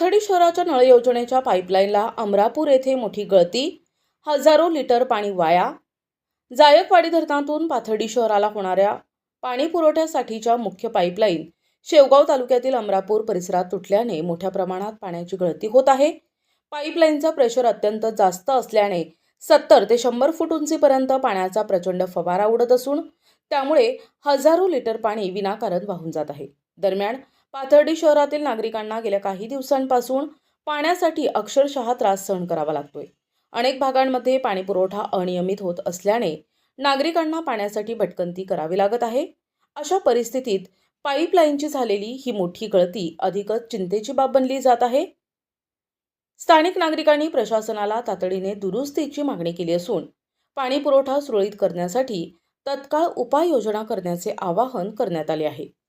शहराच्या नळ योजनेच्या पाईपलाईनला अमरापूर येथे मोठी गळती हजारो लिटर पाणी वाया. जायकवाडी धरणातून पाथर्डी शहराला होणाऱ्या पाणी पुरवठ्यासाठीच्या मुख्य पाईपलाईन शेवगाव तालुक्यातील अमरापूर परिसरात तुटल्याने मोठ्या प्रमाणात पाण्याची गळती होत आहे. पाईपलाईनचा प्रेशर अत्यंत जास्त असल्याने सत्तर ते शंभर फूट उंचीपर्यंत पाण्याचा प्रचंड फवारा उडत असून त्यामुळे हजारो लिटर पाणी विनाकारण वाहून जात आहे. दरम्यान पाथर्डी शहरातील नागरिकांना गेल्या काही दिवसांपासून पाण्यासाठी अक्षरशः त्रास सहन करावा लागतोय. अनेक भागांमध्ये पाणी पुरवठा अनियमित होत असल्याने नागरिकांना पाण्यासाठी भटकंती करावी लागत आहे. अशा परिस्थितीत पाईपलाईनची झालेली ही मोठी गळती अधिकच चिंतेची बाब बनली जात आहे. स्थानिक नागरिकांनी प्रशासनाला तातडीने दुरुस्तीची मागणी केली असून पाणी पुरवठा सुरळीत करण्यासाठी तत्काळ उपाययोजना करण्याचे आवाहन करण्यात आले आहे.